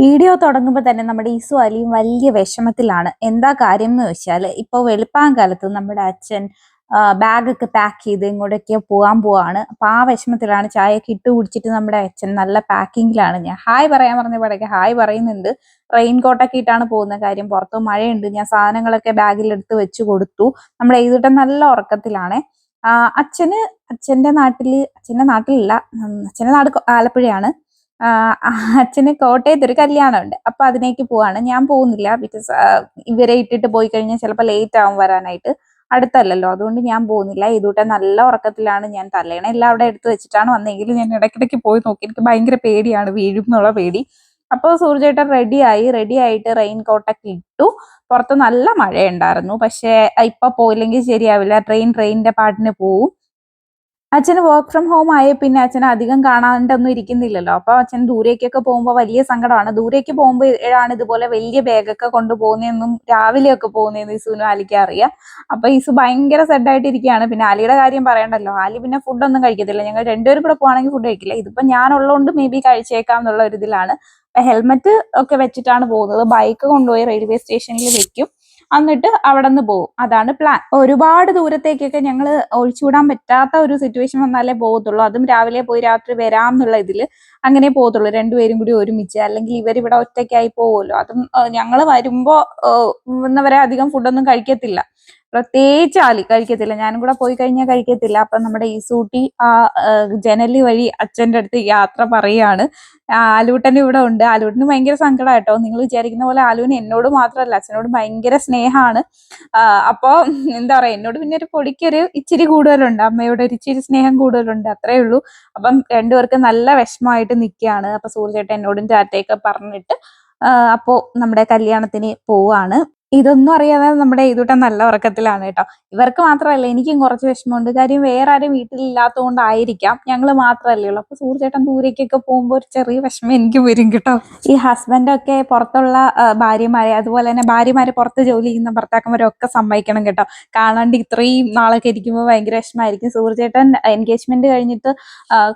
Video തുടങ്ങുമ്പോൾ തന്നെ നമ്മുടെ ഈസു അലിയും വലിയ വിഷമത്തിലാണ്. എന്താ കാര്യം എന്ന് വെച്ചാൽ ഇപ്പോൾ വെളുപ്പാങ്കാലത്ത് നമ്മുടെ അച്ഛൻ ബാഗൊക്കെ പാക്ക് ചെയ്ത് ഇങ്ങോട്ടൊക്കെ പോകാൻ പോവാണ്. അപ്പം ആ വിഷമത്തിലാണ് ചായയൊക്കെ ഇട്ട് കുടിച്ചിട്ട് നമ്മുടെ അച്ഛൻ നല്ല പാക്കിങ്ങിലാണ് ഞാൻ ഹായ് പറയാൻ പറഞ്ഞ പടക്കെ ഹായ് പറയുന്നുണ്ട്. റെയിൻ കോട്ടൊക്കെ ഇട്ടാണ് പോകുന്ന കാര്യം. പുറത്ത് മഴയുണ്ട്. ഞാൻ സാധനങ്ങളൊക്കെ ബാഗിൽ എടുത്ത് വെച്ച് കൊടുത്തു. നമ്മൾ എഴുതിട്ട് നല്ല ഉറക്കത്തിലാണ്. അച്ഛന് അച്ഛന്റെ നാട്ടിൽ അച്ഛന്റെ നാട്ടിലില്ല അച്ഛന്റെ നാട് ആലപ്പുഴയാണ്. അച്ഛന് കോട്ടയത്ത് ഒരു കല്യാണമുണ്ട്. അപ്പൊ അതിനേക്ക് പോവാണ്. ഞാൻ പോകുന്നില്ല. ബിക്കോസ് ഇവരെ ഇട്ടിട്ട് പോയി കഴിഞ്ഞാൽ ചിലപ്പോൾ ലേറ്റ് ആവും വരാനായിട്ട്. അടുത്തല്ലല്ലോ. അതുകൊണ്ട് ഞാൻ പോകുന്നില്ല. ഇതൂട്ടെ നല്ല ഉറക്കത്തിലാണ് ഞാൻ തലേണ എല്ലാം അവിടെ എടുത്തു വെച്ചിട്ടാണ് വന്നെങ്കിലും ഞാൻ ഇടയ്ക്കിടയ്ക്ക് പോയി നോക്കി. എനിക്ക് ഭയങ്കര പേടിയാണ്. വീഴും എന്നുള്ള പേടി. അപ്പോൾ സൂർജേട്ടൻ റെഡിയായി റെഡി ആയിട്ട് റെയിൻ കോട്ടൊക്കെ ഇട്ടു. പുറത്ത് നല്ല മഴയുണ്ടായിരുന്നു. പക്ഷേ ഇപ്പൊ പോയില്ലെങ്കിൽ ശരിയാവില്ല. ട്രെയിൻ ട്രെയിനിന്റെ പാട്ടിന് പോവും. അച്ഛന് വർക്ക് ഫ്രം ഹോം ആയ പിന്നെ അച്ഛൻ അധികം കാണാണ്ടൊന്നും ഇരിക്കുന്നില്ലല്ലോ. അപ്പൊ അച്ഛൻ ദൂരേക്കൊക്കെ പോകുമ്പോൾ വലിയ സങ്കടമാണ്. ദൂരേക്ക് പോകുമ്പോഴാണ് ഇതുപോലെ വലിയ ബാഗൊക്കെ കൊണ്ടുപോകുന്നതെന്നും രാവിലെയൊക്കെ പോകുന്നതെന്ന് ഇസുവിനും ആലിക്ക് അറിയാം. അപ്പൊ ഇസു ഭയങ്കര സെഡായിട്ട് ഇരിക്കുകയാണ് പിന്നെ ആലിയുടെ കാര്യം പറയണ്ടല്ലോ. ആലി പിന്നെ ഫുഡൊന്നും കഴിക്കത്തില്ല. ഞങ്ങൾ രണ്ടുപേരും കൂടെ പോകുകയാണെങ്കിൽ ഫുഡ് കഴിക്കില്ല. ഇതിപ്പോ ഞാനുള്ളതുകൊണ്ട് മേ ബി കഴിച്ചേക്കാം എന്നുള്ള ഒരു ഇതിലാണ്. ഹെൽമെറ്റ് ഒക്കെ വെച്ചിട്ടാണ് പോകുന്നത്. ബൈക്ക് കൊണ്ടുപോയി റെയിൽവേ സ്റ്റേഷനിൽ വെക്കും. എന്നിട്ട് അവിടെ നിന്ന് പോകും അതാണ് പ്ലാൻ ഒരുപാട് ദൂരത്തേക്കൊക്കെ ഞങ്ങൾ ഒഴിച്ചുവിടാൻ പറ്റാത്ത ഒരു സിറ്റുവേഷൻ വന്നാലേ പോകത്തുള്ളൂ. അതും രാവിലെ പോയി രാത്രി വരാം എന്നുള്ള ഇതിൽ അങ്ങനെ പോകത്തുള്ളൂ. രണ്ടുപേരും കൂടി ഒരുമിച്ച്. അല്ലെങ്കിൽ ഇവർ ഇവിടെ ഒറ്റയ്ക്കായി പോകുമല്ലോ അതും ഞങ്ങൾ വരുമ്പോൾ ഇന്നവരെ അധികം ഫുഡൊന്നും കഴിക്കത്തില്ല. പ്രത്യേകിച്ച് ആലി കഴിക്കത്തില്ല. ഞാനും കൂടെ പോയി കഴിഞ്ഞാൽ കഴിക്കത്തില്ല. അപ്പൊ നമ്മുടെ ഈ സൂട്ടി ആ ജനലി വഴി അച്ഛന്റെ അടുത്ത് യാത്ര പറയാണ്. ആലൂട്ടൻ ഇവിടെ ഉണ്ട്. ആലൂട്ടിന് ഭയങ്കര സങ്കടം കേട്ടോ നിങ്ങൾ വിചാരിക്കുന്ന പോലെ ആലുവിന് എന്നോട് മാത്രമല്ല അച്ഛനോട് ഭയങ്കര സ്നേഹമാണ്. അപ്പോൾ എന്താ പറയുക എന്നോട് പിന്നെ ഒരു പൊടിക്കൊരു ഇച്ചിരി കൂടുതലുണ്ട്. അമ്മയോട് ഒരു ഇച്ചിരി സ്നേഹം കൂടുതലുണ്ട് അത്രേ ഉള്ളൂ. അപ്പം രണ്ടുപേർക്ക് നല്ല വിഷമമായിട്ട് നിൽക്കുകയാണ്. അപ്പൊ സൂര്യചേട്ടൻ എന്നോടും ടാറ്റയൊക്കെ പറഞ്ഞിട്ട് അപ്പോൾ നമ്മുടെ കല്യാണത്തിന് പോവാണ്. ഇതൊന്നും അറിയാതെ നമ്മുടെ ഇതുട്ടൻ നല്ല ഉറക്കത്തിലാണ് കേട്ടോ. ഇവർക്ക് മാത്രമല്ല എനിക്കും കുറച്ച് വിഷമമുണ്ട്. കാര്യം വേറെ ആരും വീട്ടിലില്ലാത്തതുകൊണ്ടായിരിക്കാം ഞങ്ങൾ മാത്രമല്ലേ ഉള്ളൂ. അപ്പൊ സൂര്യചേട്ടൻ ദൂരേക്കൊക്കെ പോകുമ്പോൾ ഒരു ചെറിയ വിഷമം എനിക്ക് വരും കേട്ടോ. ഈ ഹസ്ബൻഡൊക്കെ പുറത്തുള്ള ഭാര്യമാരെ അതുപോലെ തന്നെ ഭാര്യമാരെ പുറത്ത് ജോലി ചെയ്യുന്ന ഭർത്താക്കന്മാരൊക്കെ സമ്മതിക്കണം കേട്ടോ. കാണാണ്ട് ഇത്രയും നാളൊക്കെ ഇരിക്കുമ്പോൾ ഭയങ്കര വിഷമമായിരിക്കും. സൂര്യചേട്ടൻ എൻഗേജ്മെന്റ് കഴിഞ്ഞിട്ട്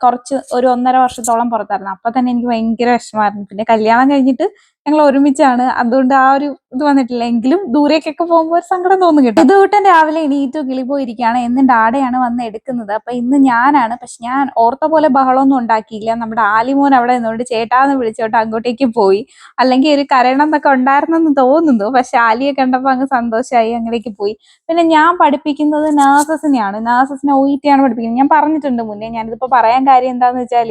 കുറച്ച് ഒരു ഒന്നര വർഷത്തോളം പുറത്തായിരുന്നു. അപ്പൊ തന്നെ എനിക്ക് ഭയങ്കര വിഷമമായിരുന്നു. പിന്നെ കല്യാണം കഴിഞ്ഞിട്ട് ഞങ്ങൾ ഒരുമിച്ചാണ്. അതുകൊണ്ട് ആ ഒരു ഇത് വന്നിട്ടില്ല. എങ്കിലും ദൂരേക്കൊക്കെ പോകുമ്പോൾ ഒരു സങ്കടം തോന്നും കേട്ടോ. ഇതുകൂട്ടൻ രാവിലെ എണീറ്റു കിളി പോയിരിക്കുകയാണ്. എന്നും ഡാഡയാണ് വന്ന് എടുക്കുന്നത്. അപ്പൊ ഇന്ന് ഞാനാണ്. പക്ഷെ ഞാൻ ഓർത്ത പോലെ ബഹളമൊന്നും ഉണ്ടാക്കിയില്ല. നമ്മുടെ ആലിമോൻ അവിടെ നിന്നുകൊണ്ട് ചേട്ടാന്ന് വിളിച്ചോട്ട് അങ്ങോട്ടേക്ക് പോയി. അല്ലെങ്കിൽ ഒരു കരണം എന്നൊക്കെ ഉണ്ടായിരുന്നെന്ന് തോന്നുന്നു. പക്ഷെ ആലിയെ കണ്ടപ്പോൾ അങ്ങ് സന്തോഷമായി അങ്ങോട്ടേക്ക് പോയി. പിന്നെ ഞാൻ പഠിപ്പിക്കുന്നത് നേഴ്സസിനെയാണ് നേഴ്സസിനെ ഒ പഠിപ്പിക്കുന്നത്. ഞാൻ പറഞ്ഞിട്ടുണ്ട് മുന്നേ. ഞാനിതിപ്പോ പറയാൻ കാര്യം എന്താന്ന് വെച്ചാൽ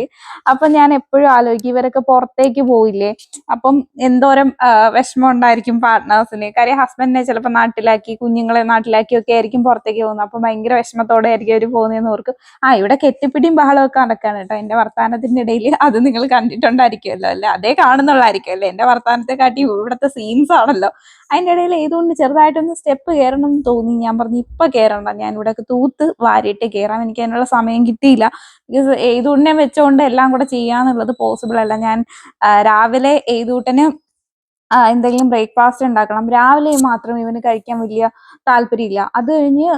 അപ്പൊ ഞാൻ എപ്പോഴും ആലോചിക്കും. ഇവരൊക്കെ പുറത്തേക്ക് പോയില്ലേ? അപ്പം എന്തോരം വിഷമം ഉണ്ടായിരിക്കും പാർട്ട്നേഴ്സിന് കാര്യം ഹസ്ബൻഡിനെ ചിലപ്പോൾ നാട്ടിലാക്കി കുഞ്ഞുങ്ങളെ നാട്ടിലാക്കി ഒക്കെ ആയിരിക്കും പുറത്തേക്ക് പോകുന്നത്. അപ്പൊ ഭയങ്കര വിഷമത്തോടെ ആയിരിക്കും അവർ പോകുന്നതെന്ന് ഓർക്കും. ആ ഇവിടെ കെട്ടിപ്പിടിയും ബഹളമൊക്കെ നടക്കാണ് കേട്ടോ. എന്റെ വർത്താനത്തിന്റെ ഇടയിൽ അത് നിങ്ങൾ കണ്ടിട്ടുണ്ടായിരിക്കുമല്ലോ അല്ലെ? അതേ കാണുന്നുള്ളായിരിക്കും അല്ലേ? വർത്താനത്തെ കാട്ടി ഇവിടുത്തെ സീൻസ് ആണല്ലോ. അതിന്റെ ഇടയിൽ ഏതുകൊണ്ട് ചെറുതായിട്ടൊന്ന് സ്റ്റെപ്പ് കയറണം എന്ന് തോന്നി. ഞാൻ പറഞ്ഞു ഇപ്പൊ കയറണ്ട. ഞാൻ ഇവിടെ തൂത്ത് വാരിയിട്ട് കയറാം. എനിക്ക് അതിനുള്ള സമയം കിട്ടിയില്ല. ബിക്കോസ് ഏതുകൊണ്ടിനെ വെച്ചുകൊണ്ട് എല്ലാം കൂടെ ചെയ്യാന്നുള്ളത് പോസിബിൾ അല്ല. ഞാൻ രാവിലെ ഏതൂട്ടന് എന്തെങ്കിലും ബ്രേക്ക്ഫാസ്റ്റ് ഉണ്ടാക്കണം. രാവിലെ മാത്രം ഇവന് കഴിക്കാൻ വലിയ താല്പര്യമില്ല. അത് കഴിഞ്ഞ്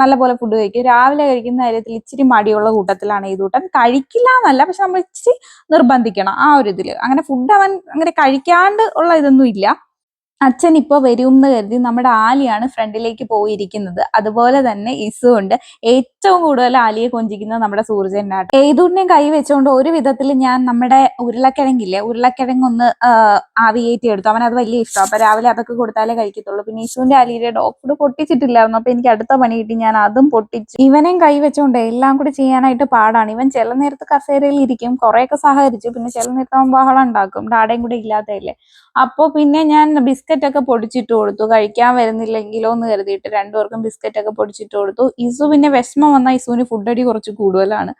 നല്ലപോലെ ഫുഡ് കഴിക്കും. രാവിലെ കഴിക്കുന്ന കാര്യത്തിൽ ഇച്ചിരി മടിയുള്ള കൂട്ടത്തിലാണ് ഏതൂട്ടൻ കഴിക്കില്ല എന്നല്ല പക്ഷെ നമ്മൾ ഇച്ചിരി നിർബന്ധിക്കണം ആ ഒരു ഇതിൽ അങ്ങനെ ഫുഡ് അവൻ അങ്ങനെ കഴിക്കാണ്ട് ഉള്ള ഇതൊന്നും ഇല്ല അച്ഛൻ ഇപ്പോൾ വരും എന്ന് കരുതി നമ്മുടെ ആലിയാണ് ഫ്രണ്ടിലേക്ക് പോയിരിക്കുന്നത്. അതുപോലെ തന്നെ ഇസു ഉണ്ട്. ഏറ്റവും കൂടുതൽ ആലിയെ കൊഞ്ചിക്കുന്നത് നമ്മുടെ സൂർജനാണ്. ഏതൂടിനെയും കൈ വെച്ചുകൊണ്ട് ഒരു വിധത്തിൽ ഞാൻ നമ്മുടെ ഉരുളക്കിഴങ്ങില്ലേ ഉരുളക്കിഴങ്ങ് ഒന്ന് ആവിയേറ്റി എടുത്തു. അവൻ അത് വലിയ ഇഷ്ടം. അപ്പൊ രാവിലെ അതൊക്കെ കൊടുത്താലേ കഴിക്കത്തുള്ളൂ. പിന്നെ ഇസുവിന്റെ ആലിയുടെ ഡോഗ് ഫുഡ് പൊട്ടിച്ചിട്ടില്ലായിരുന്നു. അപ്പൊ എനിക്ക് അടുത്ത പണി കിട്ടി. ഞാൻ അതും പൊട്ടിച്ചു. ഇവനെയും കൈ വെച്ചുകൊണ്ട് എല്ലാം കൂടി ചെയ്യാനായിട്ട് പാടാണ്. ഇവൻ ചില നേരത്ത് കസേരയിൽ ഇരിക്കും. കുറെയൊക്കെ സഹകരിച്ചു. പിന്നെ ചില നേരത്ത് അവൻ ബഹളം ഉണ്ടാക്കും. ഡാഡയും കൂടെ ഇല്ലാത്തതല്ലേ. അപ്പോ പിന്നെ ഞാൻ ബിസ്ക്കറ്റ് ഒക്കെ പൊടിച്ചിട്ട് കൊടുത്തു. കഴിക്കാൻ വരുന്നില്ലെങ്കിലോ എന്ന് കരുതിയിട്ട് രണ്ടുപേർക്കും ബിസ്ക്കറ്റ് ഒക്കെ പൊടിച്ചിട്ട് കൊടുത്തു. ഇസു പിന്നെ വിഷമം വന്നാൽ ഇസുവിന് ഫുഡ് അടി കുറച്ച് കൂടുതലാണ്.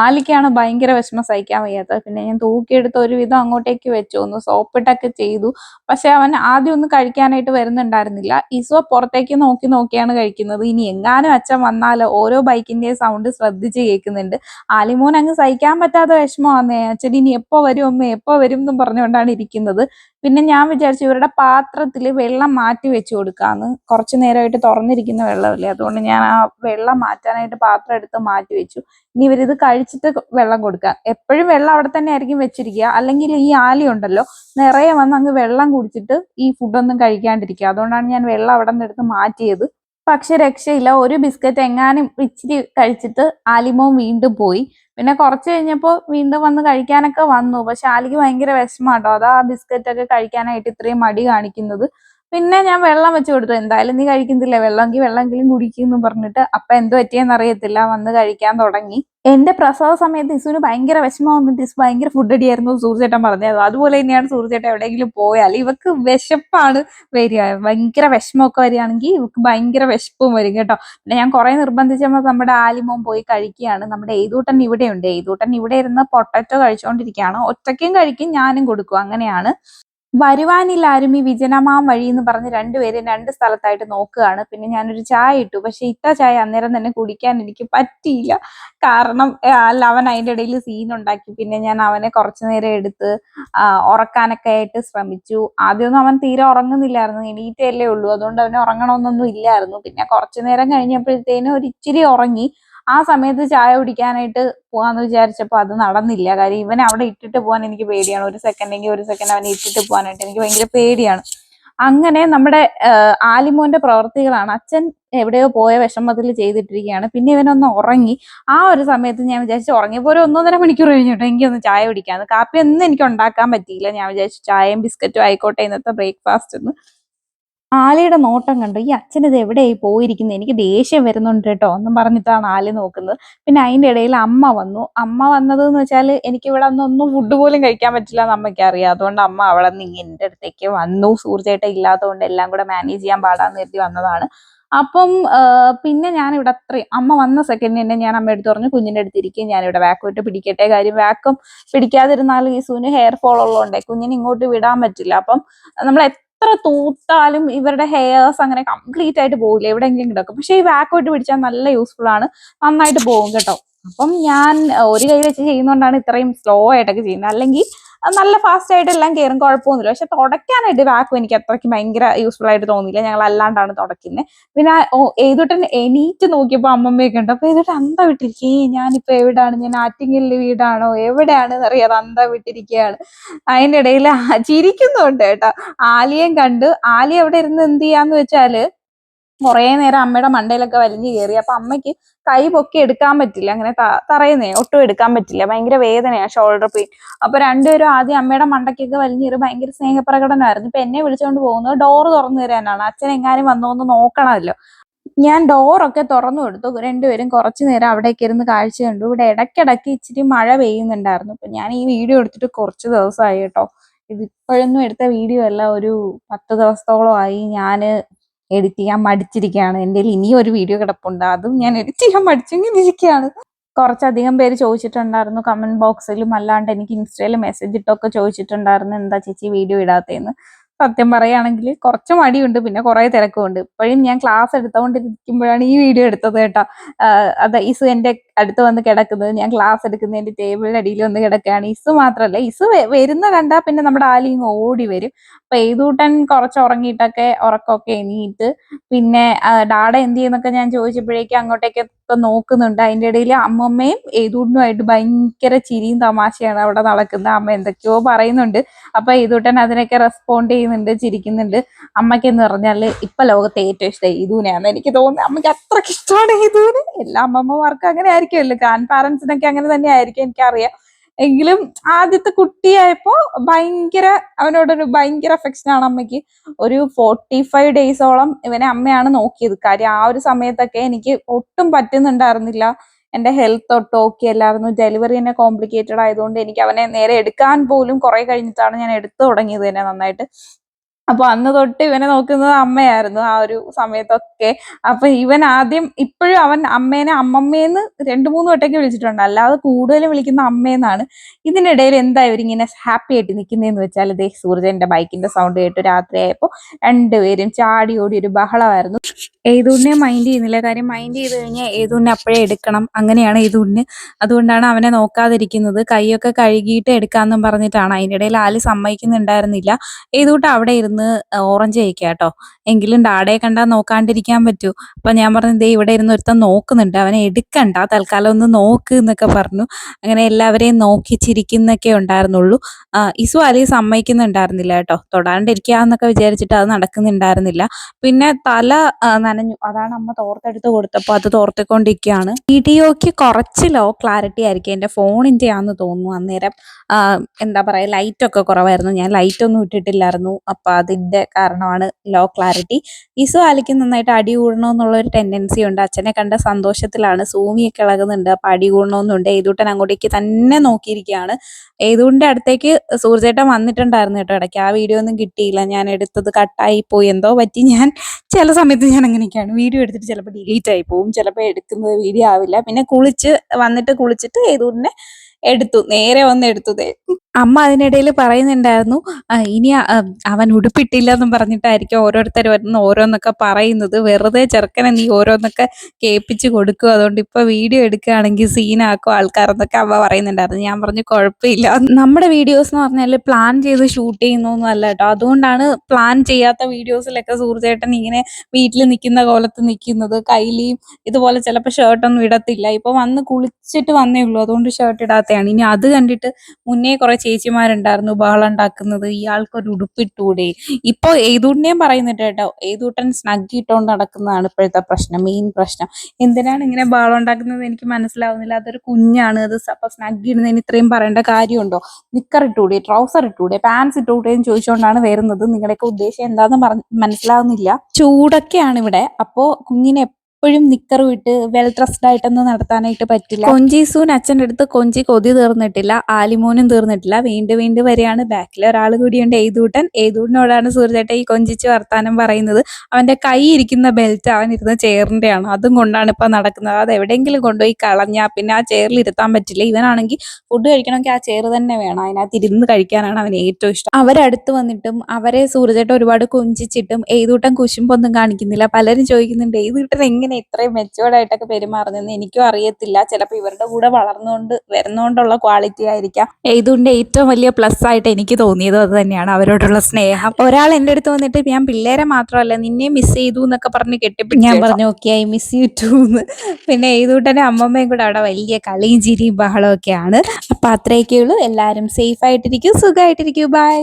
ആലിക്കാണ് ഭയങ്കര വിഷമം സഹിക്കാൻ വയ്യാത്തത് പിന്നെ ഞാൻ തൂക്കിയെടുത്ത് ഒരുവിധം അങ്ങോട്ടേക്ക് വെച്ചു. ഒന്ന് സോപ്പിട്ടൊക്കെ ചെയ്തു. പക്ഷെ അവൻ ആദ്യം ഒന്നും കഴിക്കാനായിട്ട് വരുന്നുണ്ടായിരുന്നില്ല. ഇസു പുറത്തേക്ക് നോക്കി നോക്കിയാണ് കഴിക്കുന്നത്. ഇനി എങ്ങാനും അച്ഛൻ വന്നാൽ ഓരോ ബൈക്കിന്റെ സൗണ്ട് ശ്രദ്ധിച്ച് കേൾക്കുന്നുണ്ട്. ആലിമോൻ അങ്ങ് സഹിക്കാൻ പറ്റാത്ത വിഷമമാന്നേ അച്ഛൻ ഇനി എപ്പോൾ വരും അമ്മ? എപ്പോൾ വരും എന്നും പറഞ്ഞുകൊണ്ടാണ് ഇരിക്കുന്നത്. പിന്നെ ഞാൻ വിചാരിച്ചു ഇവരുടെ പാത്രത്തിൽ വെള്ളം മാറ്റി വെച്ച് കൊടുക്കാന്ന്. കുറച്ചു നേരമായിട്ട് തുറന്നിരിക്കുന്ന വെള്ളമല്ലേ? അതുകൊണ്ട് ഞാൻ ആ വെള്ളം മാറ്റാനായിട്ട് പാത്രം എടുത്ത് മാറ്റി വെച്ചു. ഇനി ഇവരിത് കഴിച്ചിട്ട് വെള്ളം കൊടുക്കാം എപ്പോഴും വെള്ളം അവിടെ തന്നെ ആയിരിക്കും വെച്ചിരിക്കുക. അല്ലെങ്കിൽ ഈ ആലി ഉണ്ടല്ലോ നിറയെ വന്ന് അങ്ങ് വെള്ളം കുടിച്ചിട്ട് ഈ ഫുഡൊന്നും കഴിക്കാണ്ടിരിക്കുക. അതുകൊണ്ടാണ് ഞാൻ വെള്ളം അവിടെ നിന്ന് എടുത്ത് മാറ്റിയത്. പക്ഷെ രക്ഷയില്ല. ഒരു ബിസ്ക്കറ്റ് എങ്ങാനും ഇച്ചിരി കഴിച്ചിട്ട് ആലിമോൻ വീണ്ടും പോയി. പിന്നെ കുറച്ച് കഴിഞ്ഞപ്പോൾ വീണ്ടും വന്ന് കഴിക്കാനൊക്കെ വന്നു. പക്ഷെ ആലിക്ക് ഭയങ്കര വിഷമാട്ടോ. അതാ ആ ബിസ്ക്കറ്റ് ഒക്കെ കഴിക്കാനായിട്ട് ഇത്രയും മടി കാണിക്കുന്നത്. പിന്നെ ഞാൻ വെള്ളം വെച്ച് കൊടുത്തു. എന്തായാലും നീ കഴിക്കുന്നില്ല? വെള്ളമെങ്കിൽ വെള്ളമെങ്കിലും കുടിക്കുന്നു പറഞ്ഞിട്ട് അപ്പൊ എന്ത് പറ്റിയെന്ന് അറിയത്തില്ല. വന്ന് കഴിക്കാൻ തുടങ്ങി. എന്റെ പ്രസവ സമയത്ത് ഇസുവിന് ഭയങ്കര വിഷമം വന്നിട്ട് ഇസു ഭയങ്കര ഫുഡ് അടിയായിരുന്നു സൂര്യചേട്ടൻ പറഞ്ഞത്. അതുപോലെ തന്നെയാണ് സൂര്യചേട്ടൻ എവിടെയെങ്കിലും പോയാൽ ഇവക്ക് വിശപ്പാണ് വരിക. ഭയങ്കര വിഷമമൊക്കെ വരികയാണെങ്കിൽ ഇവക്ക് ഭയങ്കര വിശപ്പും വരും കേട്ടോ. പിന്നെ ഞാൻ കുറെ നിർബന്ധിച്ചപ്പോൾ നമ്മുടെ ആലിമോൻ പോയി കഴിക്കുകയാണ്. നമ്മുടെ എയ്തൂട്ടൻ ഇവിടെയുണ്ട്. എയ്തൂട്ടൻ ഇവിടെ ഇരുന്ന് പൊട്ടറ്റോ കഴിച്ചുകൊണ്ടിരിക്കുകയാണ് ഒറ്റയ്ക്കും കഴിക്കും ഞാനും കൊടുക്കും. അങ്ങനെയാണ്. വരുവാനില്ലാരും ഈ വിജനമാം വഴി എന്ന് പറഞ്ഞ് രണ്ടുപേരും രണ്ട് സ്ഥലത്തായിട്ട് നോക്കുകയാണ്. പിന്നെ ഞാനൊരു ചായ ഇട്ടു. പക്ഷെ ഇട്ട ചായ അന്നേരം തന്നെ കുടിക്കാൻ എനിക്ക് പറ്റിയില്ല. കാരണം അല്ല അവൻ അതിന്റെ ഇടയിൽ സീൻ ഉണ്ടാക്കി. പിന്നെ ഞാൻ അവനെ കുറച്ചു നേരം എടുത്ത് ഉറക്കാനൊക്കെ ആയിട്ട് ശ്രമിച്ചു. ആദ്യമൊന്നും അവൻ തീരെ ഉറങ്ങുന്നില്ലായിരുന്നു. എണീറ്റല്ലേ ഉള്ളൂ. അതുകൊണ്ട് അവനെ ഉറങ്ങണമെന്നൊന്നും ഇല്ലായിരുന്നു. പിന്നെ കുറച്ചു നേരം കഴിഞ്ഞപ്പോഴത്തേനും ഒരു ഇച്ചിരി ഉറങ്ങി. ആ സമയത്ത് ചായ കുടിക്കാനായിട്ട് പോവാന്ന് വിചാരിച്ചപ്പോൾ അത് നടന്നില്ല. കാര്യം ഇവൻ അവിടെ ഇട്ടിട്ട് പോകാൻ എനിക്ക് പേടിയാണ്. ഒരു സെക്കൻഡ് എങ്കിൽ ഒരു സെക്കൻഡ് അവനെ ഇട്ടിട്ട് പോകാനായിട്ട് എനിക്ക് ഭയങ്കര പേടിയാണ്. അങ്ങനെ നമ്മുടെ ആലിമോന്റെ പ്രവർത്തികളാണ്. അച്ഛൻ എവിടെയോ പോയ വിഷമത്തിൽ ചെയ്തിട്ടിരിക്കുകയാണ്. പിന്നെ ഇവനൊന്ന് ഉറങ്ങി. ആ ഒരു സമയത്ത് ഞാൻ വിചാരിച്ചു ഉറങ്ങിയപ്പോൾ ഒരു ഒന്നൊന്നര മണിക്കൂർ കഴിഞ്ഞിട്ട് എനിക്കൊന്ന് ചായ കുടിക്കാന്ന് കാപ്പി ഒന്നും എനിക്ക് ഉണ്ടാക്കാൻ പറ്റിയില്ല. ഞാൻ വിചാരിച്ചു ചായയും ബിസ്ക്കറ്റും ആയിക്കോട്ടെ ഇന്നത്തെ ബ്രേക്ക്ഫാസ്റ്റ് എന്ന് ആലിയുടെ നോട്ടം കണ്ടു. ഈ അച്ഛൻ ഇത് എവിടെയായി പോയിരിക്കുന്നത് എനിക്ക് ദേഷ്യം വരുന്നുണ്ട് കേട്ടോ എന്നും പറഞ്ഞിട്ടാണ് ആലി നോക്കുന്നത്. പിന്നെ അതിന്റെ ഇടയിൽ അമ്മ വന്നു. അമ്മ വന്നത് എന്ന് വെച്ചാൽ എനിക്ക് ഇവിടെ അന്ന് ഒന്നും ഫുഡ് പോലും കഴിക്കാൻ പറ്റില്ല എന്ന് അമ്മയ്ക്ക് അറിയാം. അതുകൊണ്ട് അമ്മ അവിടെ നിന്ന് എന്റെ അടുത്തേക്ക് വന്നു. സൂർജേട്ട ഇല്ലാത്തതുകൊണ്ട് എല്ലാം കൂടെ മാനേജ് ചെയ്യാൻ പാടാന്ന് കരുതി വന്നതാണ്. അപ്പം പിന്നെ ഞാൻ ഇവിടെ അത്രയും. അമ്മ വന്ന സെക്കൻഡ് തന്നെ ഞാൻ അമ്മ എടുത്ത് പറഞ്ഞു കുഞ്ഞിന്റെ അടുത്ത് ഞാൻ ഇവിടെ വാക്കോട്ട് പിടിക്കട്ടെ. കാര്യം വാക്കും പിടിക്കാതിരുന്നാൽ ഈ സൂന് ഹെയർ ഫോൾ ഉള്ളതുകൊണ്ടേ കുഞ്ഞിനെ ഇങ്ങോട്ട് വിടാൻ പറ്റില്ല. അപ്പം നമ്മൾ എത്ര തൂത്താലും ഇവരുടെ ഹെയർസ് അങ്ങനെ കംപ്ലീറ്റ് ആയിട്ട് പോകില്ല എവിടെയെങ്കിലും കിടക്കും പക്ഷെ ഈ വാക്കോട്ട് പിടിച്ചാൽ നല്ല യൂസ്ഫുൾ ആണ്. നന്നായിട്ട് പോകും കേട്ടോ. അപ്പം ഞാൻ ഒരു കൈ വെച്ച് ചെയ്യുന്നതുകൊണ്ടാണ് ഇത്രയും സ്ലോ ആയിട്ടൊക്കെ ചെയ്യുന്നത്. അല്ലെങ്കിൽ നല്ല ഫാസ്റ്റ് ആയിട്ട് എല്ലാം കയറും കുഴപ്പമൊന്നുമില്ല. പക്ഷെ തുടയ്ക്കാനായിട്ട് വാക്കും എനിക്ക് അത്രയ്ക്ക് ഭയങ്കര യൂസ്ഫുൾ ആയിട്ട് തോന്നിയില്ല. ഞങ്ങൾ അല്ലാണ്ടാണ് തുടയ്ക്കുന്നത് പിന്നെ ഓ ഏതൊട്ടൻ എണീറ്റ് നോക്കിയപ്പോൾ അമ്മമ്മയൊക്കെ ഉണ്ട് അപ്പൊ ഏതൊട്ട് അന്ത വിട്ടിരിക്കേ ഞാനിപ്പോ എവിടാണ്? ഞാൻ ആറ്റിങ്ങലിൽ വീടാണോ? എവിടെയാണെന്ന് അറിയാതെ അന്ത വിട്ടിരിക്കുകയാണ് അതിന്റെ ഇടയിൽ ചിരിക്കുന്നുണ്ട് കേട്ടോ. ആലിയം കണ്ട്. ആലി അവിടെ ഇരുന്ന് എന്ത് ചെയ്യാന്ന് വെച്ചാൽ കുറേ നേരം അമ്മയുടെ മണ്ടയിലൊക്കെ വലിഞ്ഞു കയറി അപ്പൊ അമ്മയ്ക്ക് കൈ പൊക്കി എടുക്കാൻ പറ്റില്ല. അങ്ങനെ തറയുന്നേ ഒട്ടും എടുക്കാൻ പറ്റില്ല. ഭയങ്കര വേദനയാണ് ഷോൾഡർ പെയിൻ അപ്പൊ രണ്ടുപേരും ആദ്യം അമ്മയുടെ മണ്ടയ്ക്കൊക്കെ വലിഞ്ഞു കയറി ഭയങ്കര സ്നേഹപ്രകടനമായിരുന്നു. ഇപ്പൊ എന്നെ വിളിച്ചുകൊണ്ട് പോകുന്നത് ഡോറ് തുറന്നു തരാനാണ്. അച്ഛൻ എങ്ങാനും വന്നോന്ന് നോക്കണമല്ലോ. ഞാൻ ഡോറൊക്കെ തുറന്നു കൊടുത്തു. രണ്ടുപേരും കുറച്ചു നേരം അവിടേക്ക് ഇരുന്ന് കാഴ്ച കണ്ടു. ഇവിടെ ഇടയ്ക്കിടയ്ക്ക് ഇച്ചിരി മഴ പെയ്യുന്നുണ്ടായിരുന്നു. അപ്പൊ ഞാൻ ഈ വീഡിയോ എടുത്തിട്ട് കുറച്ച് ദിവസമായി കേട്ടോ. ഇത് ഇപ്പോഴൊന്നും എടുത്ത വീഡിയോ അല്ല. ഒരു പത്ത് ദിവസത്തോളമായി ഞാൻ എഡിറ്റ് ചെയ്യാൻ മടിച്ചിരിക്കുകയാണ്. എന്റെ ഇനി ഒരു വീഡിയോ കിടപ്പുണ്ട്. അതും ഞാൻ എഡിറ്റ് ചെയ്യാൻ ഇരിക്കുകയാണ് കുറച്ചധികം പേര് ചോദിച്ചിട്ടുണ്ടായിരുന്നു. കമന്റ് ബോക്സിലും അല്ലാണ്ട് എനിക്ക് ഇൻസ്റ്റയിൽ മെസ്സേജ് ഇട്ടൊക്കെ ചോദിച്ചിട്ടുണ്ടായിരുന്നു. എന്താ ചേച്ചി വീഡിയോ ഇടാത്തേന്ന് സത്യം പറയുകയാണെങ്കിൽ കുറച്ച് മടിയുണ്ട് പിന്നെ കുറേ തിരക്കുമുണ്ട്. ഇപ്പോഴും ഞാൻ ക്ലാസ് എടുത്തുകൊണ്ടിരിക്കുമ്പോഴാണ് ഈ വീഡിയോ എടുത്തത് കേട്ടോ. അത് ഇസു എന്റെ അടുത്ത് വന്ന് കിടക്കുന്നത്. ഞാൻ ക്ലാസ് എടുക്കുന്നതിന്റെ ടേബിളിന്റെ അടിയിൽ വന്ന് കിടക്കുകയാണ്. ഇസു മാത്രമല്ല ഇസു വരുന്ന കണ്ടാ പിന്നെ നമ്മുടെ ആലിങ് ഓടി വരും. അപ്പൊ ഏതൂട്ടൻ കുറച്ച് ഉറങ്ങിയിട്ടൊക്കെ ഉറക്കമൊക്കെ എണീറ്റ് പിന്നെ ഡാഡ എന്ത് ചെയ്യുന്നൊക്കെ ഞാൻ ചോദിച്ചപ്പോഴേക്കും അങ്ങോട്ടേക്കൊക്കെ നോക്കുന്നുണ്ട്. അതിന്റെ ഇടയിൽ അമ്മമ്മയും ഏതൂട്ടനുമായിട്ട് ഭയങ്കര ചിരിയും തമാശയാണ് അവിടെ നടക്കുന്നത്. അമ്മ എന്തൊക്കെയോ പറയുന്നുണ്ട്. അപ്പൊ ഏതൂട്ടൻ അതിനൊക്കെ റെസ്പോണ്ട് ചെയ്യുന്നുണ്ട് ചിരിക്കുന്നുണ്ട്. അമ്മയ്ക്ക് എന്ന് പറഞ്ഞാൽ ഇപ്പൊ ലോകത്തെ ഏറ്റവും ഇഷ്ടം ഇതൂനെയാണ് എനിക്ക് തോന്നുന്നത് അമ്മയ്ക്ക് അത്രയ്ക്ക് ഇഷ്ടമാണ് ഏതൂന്. എല്ലാ അമ്മമ്മമാർക്കും അങ്ങനെ ആയിരിക്കുമല്ലോ. ഗ്രാൻഡ് പാരന്റ്സിനൊക്കെ അങ്ങനെ തന്നെ ആയിരിക്കും എനിക്കറിയാം. എങ്കിലും ആദ്യത്തെ കുട്ടിയായപ്പോ ഭയങ്കര അവനോടൊരു ഭയങ്കര അഫെക്ഷൻ ആണ് അമ്മയ്ക്ക്. ഒരു ഫോർട്ടി ഫൈവ് ഡേയ്സോളം ഇവനെ അമ്മയാണ് നോക്കിയത്. കാര്യം ആ ഒരു സമയത്തൊക്കെ എനിക്ക് ഒട്ടും പറ്റുന്നുണ്ടായിരുന്നില്ല. എന്റെ ഹെൽത്ത് ഒട്ടും ഓക്കെ അല്ലായിരുന്നു. ഡെലിവറി തന്നെ കോംപ്ലിക്കേറ്റഡ് ആയതുകൊണ്ട് എനിക്ക് അവനെ നേരെ എടുക്കാൻ പോലും കുറെ കഴിഞ്ഞിട്ടാണ് ഞാൻ എടുത്തു തുടങ്ങിയത് തന്നെ നന്നായിട്ട്. അപ്പൊ അന്ന് തൊട്ട് ഇവനെ നോക്കുന്നത് അമ്മയായിരുന്നു ആ ഒരു സമയത്തൊക്കെ. അപ്പൊ ഇവൻ ആദ്യം ഇപ്പോഴും അവൻ അമ്മേനെ അമ്മമ്മേന്ന് രണ്ടു മൂന്ന് വട്ടൊക്കെ വിളിച്ചിട്ടുണ്ട്. അല്ലാതെ കൂടുതലും വിളിക്കുന്ന അമ്മേന്നാണ്. ഇതിനിടയിൽ എന്താ ഇവരിങ്ങനെ ഹാപ്പി ആയിട്ട് നിൽക്കുന്നതെന്ന് വെച്ചാൽ ദേ സൂർജന്റെ ബൈക്കിന്റെ സൗണ്ട് കേട്ട് രാത്രിയായപ്പോൾ രണ്ടുപേരും ചാടി ഓടി ഒരു ബഹളമായിരുന്നു. ഏതൂരിനെ മൈൻഡ് ചെയ്യുന്നില്ല. കാര്യം മൈൻഡ് ചെയ്ത് കഴിഞ്ഞാൽ ഏതൂരിനെ അപ്പോഴേ എടുക്കണം. അങ്ങനെയാണ് ഏതൂരിന് അതുകൊണ്ടാണ് അവനെ നോക്കാതിരിക്കുന്നത്. കൈയൊക്കെ കഴുകിയിട്ട് എടുക്കാമെന്നും പറഞ്ഞിട്ടാണ്. അതിന്റെ ഇടയിൽ ആൽ സമ്മതിക്കുന്നുണ്ടായിരുന്നില്ല. ഏതൂട്ട് അവിടെ ഇരുന്ന് ഓറഞ്ച് കഴിക്കുക കേട്ടോ എങ്കിലും ഡാഡയെ കണ്ടാൽ നോക്കാണ്ടിരിക്കാൻ പറ്റൂ. അപ്പൊ ഞാൻ പറഞ്ഞു ദേ ഇവിടെ ഇരുന്ന് ഒരുത്തൻ നോക്കുന്നുണ്ട്. അവനെ എടുക്കണ്ട. തൽക്കാലം ഒന്ന് നോക്ക് എന്നൊക്കെ പറഞ്ഞു. അങ്ങനെ എല്ലാവരെയും നോക്കി ചിരിക്കുന്നൊക്കെ ഉണ്ടായിരുന്നുള്ളൂ. ഇസു അലി സമ്മതിക്കുന്നുണ്ടായിരുന്നില്ല കേട്ടോ. തൊടാണ്ടിരിക്കാന്നൊക്കെ വിചാരിച്ചിട്ട് അത് നടക്കുന്നുണ്ടായിരുന്നില്ല. പിന്നെ തല നനഞ്ഞു. അതാണ് അമ്മ തോർത്തെടുത്ത് കൊടുത്തപ്പോൾ അത് തോർത്തിക്കൊണ്ടിരിക്കുകയാണ്. വീഡിയോയ്ക്ക് കുറച്ച് ലോ ക്ലാരിറ്റി ആയിരിക്കും. എന്റെ ഫോണിന്റെ ആണെന്ന് തോന്നുന്നു അന്നേരം എന്താ പറയുക ലൈറ്റ് ഒക്കെ കുറവായിരുന്നു. ഞാൻ ലൈറ്റ് ഒന്നും ഇട്ടിട്ടില്ലായിരുന്നു. അപ്പം അതിന്റെ കാരണമാണ് ലോ ക്ലാരിറ്റി. ഇസു ആലിക്ക് നന്നായിട്ട് അടി കൂടണമെന്നുള്ള ഒരു ടെൻഡൻസി ഉണ്ട്. അച്ഛനെ കണ്ട സന്തോഷത്തിലാണ് സൂമിയൊക്കെ ഇളകുന്നുണ്ട്. അപ്പം അടി കൂടണമെന്നുണ്ട് ഏതൂട്ടൻ അങ്ങോട്ടേക്ക് തന്നെ നോക്കിയിരിക്കുകയാണ്. ഏതുകൊണ്ട് അടുത്തേക്ക് സൂർജേട്ടൻ വന്നിട്ടുണ്ടായിരുന്നു കേട്ടോ. ഇടയ്ക്ക് ആ വീഡിയോ ഒന്നും കിട്ടിയില്ല. ഞാൻ എടുത്തത് കട്ടായി പോയി. എന്തോ പറ്റി? ഞാൻ ചില സമയത്ത് ഞാൻ അങ്ങനെയൊക്കെയാണ്. വീഡിയോ എടുത്തിട്ട് ചിലപ്പോൾ ഡിലീറ്റ് ആയി പോവും. ചിലപ്പോൾ എടുക്കുന്നത് വീഡിയോ ആവില്ല. പിന്നെ കുളിച്ച് വന്നിട്ട് കുളിച്ചിട്ട് ഏതൂരിനെ എടുത്തു നേരെ വന്ന് എടുത്തു. അമ്മ അതിനിടയിൽ പറയുന്നുണ്ടായിരുന്നു ഇനി അവൻ ഉടുപ്പിട്ടില്ല എന്നും പറഞ്ഞിട്ടായിരിക്കും ഓരോരുത്തർ വരുന്ന ഓരോന്നൊക്കെ പറയുന്നത്. വെറുതെ ചെറുക്കനെ നീ ഓരോന്നൊക്കെ കേൾപ്പിച്ച് കൊടുക്കും അതുകൊണ്ട് ഇപ്പൊ വീഡിയോ എടുക്കുകയാണെങ്കിൽ സീനാക്കും ആൾക്കാരെന്നൊക്കെ അമ്മ പറയുന്നുണ്ടായിരുന്നു. ഞാൻ പറഞ്ഞു കുഴപ്പമില്ല. നമ്മുടെ വീഡിയോസ് എന്ന് പറഞ്ഞാൽ പ്ലാൻ ചെയ്ത് ഷൂട്ട് ചെയ്യുന്നൊന്നും അല്ല കേട്ടോ. അതുകൊണ്ടാണ് പ്ലാൻ ചെയ്യാത്ത വീഡിയോസിലൊക്കെ സൂർജേട്ടൻ ഇങ്ങനെ വീട്ടിൽ നിൽക്കുന്ന കോലത്ത് നിൽക്കുന്നത്. കയ്യിലും ഇതുപോലെ ചിലപ്പോൾ ഷർട്ടൊന്നും ഇടത്തില്ല. ഇപ്പൊ വന്ന് കുളിച്ചിട്ട് വന്നേ ഉള്ളൂ. അതുകൊണ്ട് ഷർട്ട് ഇടാത്തതാണ് ഇനി അത് കണ്ടിട്ട് മുന്നേ കുറെ ചേച്ചിമാരുണ്ടായിരുന്നു ബഹളം ഉണ്ടാക്കുന്നത്. ഇയാൾക്കൊരു ഉടുപ്പിട്ടൂടെ. ഇപ്പൊ ഏതൂട്ടിനെയും പറയുന്നുണ്ട് കേട്ടോ. ഏതൂട്ടൻ സ്നഗ്ഗിട്ടോണ്ട് നടക്കുന്നതാണ് ഇപ്പോഴത്തെ പ്രശ്നം മെയിൻ പ്രശ്നം. എന്തിനാണ് ഇങ്ങനെ ബഹളം ഉണ്ടാക്കുന്നത് എനിക്ക് മനസ്സിലാവുന്നില്ല. അതൊരു കുഞ്ഞാണ്. അത് അപ്പൊ സ്നഗ് ഇടുന്നതിന് ഇത്രയും പറയേണ്ട കാര്യമുണ്ടോ? നിക്കർ ഇട്ടൂടെ ട്രൗസർ ഇട്ടൂടെ പാൻസ് ഇട്ടൂടെ എന്ന് ചോദിച്ചുകൊണ്ടാണ് വരുന്നത്. നിങ്ങളുടെയൊക്കെ ഉദ്ദേശം പറഞ്ഞ് മനസ്സിലാവുന്നില്ല. ചൂടൊക്കെയാണ് ഇവിടെ. അപ്പോ കുഞ്ഞിനെ എപ്പോഴും നിക്കറും ഇട്ട് വെൽ ഡ്രസ്ഡ് ആയിട്ടൊന്നും നടത്താനായിട്ട് പറ്റില്ല. കൊഞ്ചീസൂൻ അച്ഛന്റെ അടുത്ത് കൊഞ്ചി കൊതി തീർന്നിട്ടില്ല ആലിമോനും തീർന്നിട്ടില്ല. വീണ്ടും വീണ്ടും വരെയാണ് ബാക്കിൽ ഒരാൾ കൂടിയുണ്ട് ഏതൂട്ടൻ ഏതൂട്ടിനോടാണ് സൂര്യചേട്ടൻ ഈ കൊഞ്ചിച്ച് വർത്താനം പറയുന്നത്. അവന്റെ കൈ ഇരിക്കുന്ന ബെൽറ്റ് അവൻ ഇരുന്ന ചെയറിന്റെയാണ് അതും കൊണ്ടാണ് ഇപ്പം നടക്കുന്നത്. അത് എവിടെയെങ്കിലും കൊണ്ടുപോയി കളഞ്ഞാൽ പിന്നെ ആ ചെയറിൽ ഇരുത്താൻ പറ്റില്ല. ഇവനാണെങ്കിൽ ഫുഡ് കഴിക്കണമെങ്കിൽ ആ ചെയർ തന്നെ വേണം. അതിനകത്ത് ഇരുന്ന് കഴിക്കാനാണ് അവന് ഏറ്റവും ഇഷ്ടം. അവരടുത്ത് വന്നിട്ടും അവരെ സൂര്യചേട്ടൻ ഒരുപാട് കൊഞ്ചിച്ചിട്ടും ഏതൂട്ടം കുശുമ്പൊന്നും കാണിക്കുന്നില്ല. പലരും ചോദിക്കുന്നുണ്ട് ഏതൂട്ടൻ എങ്ങനെ ഇത്രയും മെച്ചുവേർഡ് ആയിട്ടൊക്കെ പെരുമാറുന്നതെന്ന് എനിക്കും അറിയത്തില്ല. ചിലപ്പോൾ ഇവരുടെ കൂടെ വളർന്നുകൊണ്ട് വരുന്നോണ്ടുള്ള ക്വാളിറ്റി ആയിരിക്കാം. ഇതുകൊണ്ട് ഏറ്റവും വലിയ പ്ലസ് ആയിട്ട് എനിക്ക് തോന്നിയത് അത് തന്നെയാണ് അവരോടുള്ള സ്നേഹം. ഒരാൾ എന്റെ അടുത്ത് വന്നിട്ട് ഞാൻ പിള്ളേരെ മാത്രമല്ല നിന്നെ മിസ് ചെയ്തു എന്നൊക്കെ പറഞ്ഞ് കെട്ടിപ്പിടിച്ച് ഞാൻ പറഞ്ഞു okay I miss you too എന്ന്. പിന്നെ ഏതുകൂട്ടനെ അമ്മമ്മയും കൂടെ അവിടെ വലിയ കളിയും ചിരിയും ബഹളമൊക്കെയാണ് അപ്പം അപ്പൊ അത്രയൊക്കെ ഉള്ളൂ. എല്ലാവരും സേഫ് ആയിട്ടിരിക്കും സുഖമായിട്ടിരിക്കും ബൈ